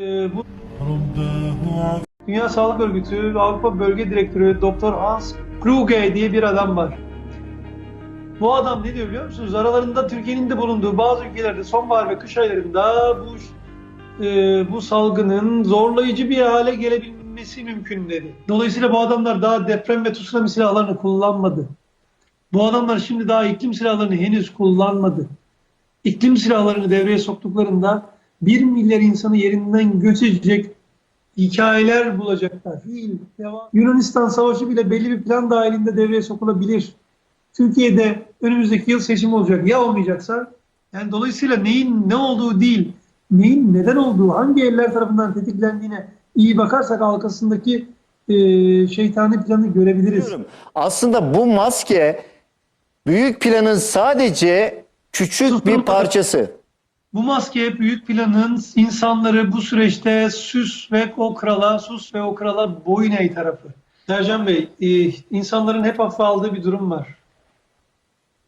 Ee, Dünya Sağlık Örgütü Avrupa Bölge Direktörü Doktor Hans Kluge diye bir adam var. Bu adam ne diyor biliyor musunuz? Aralarında Türkiye'nin de bulunduğu bazı ülkelerde sonbahar ve kış aylarında bu e, bu salgının zorlayıcı bir hale gelebilmesi mümkün dedi. Dolayısıyla bu adamlar daha deprem ve tsunami silahlarını kullanmadı. Bu adamlar şimdi daha iklim silahlarını henüz kullanmadı. İklim silahlarını devreye soktuklarında bir milyar insanı yerinden göçecek hikayeler bulacaklar. Fiil, devam. Yunanistan Savaşı bile belli bir plan dahilinde devreye sokulabilir. Türkiye'de önümüzdeki yıl seçim olacak. Ya olmayacaksa? Yani dolayısıyla neyin ne olduğu değil, neyin neden olduğu, hangi eller tarafından tetiklendiğine iyi bakarsak arkasındaki e, şeytani planı görebiliriz. Aslında bu maske büyük planın sadece küçük Susturun bir parçası. Bu maske büyük planın insanları bu süreçte süs ve okrala, sus ve okrala boyun eğ tarafı. Sercan Bey, e, insanların hep hafife aldığı bir durum var.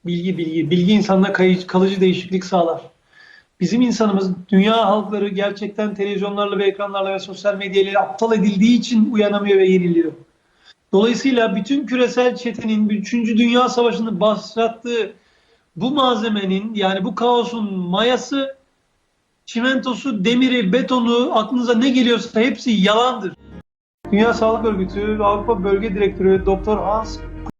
Bilgi, bilgi. Bilgi insanla kayı- kalıcı değişiklik sağlar. Bizim insanımız, dünya halkları gerçekten televizyonlarla ve ekranlarla ve sosyal medyayla aptal edildiği için uyanamıyor ve yeniliyor. Dolayısıyla bütün küresel çetenin 3. Dünya Savaşı'nı başlattığı bu malzemenin yani bu kaosun mayası, çimentosu, demiri, betonu aklınıza ne geliyorsa hepsi yalandır. Dünya Sağlık Örgütü Avrupa Bölge Direktörü Doktor Hans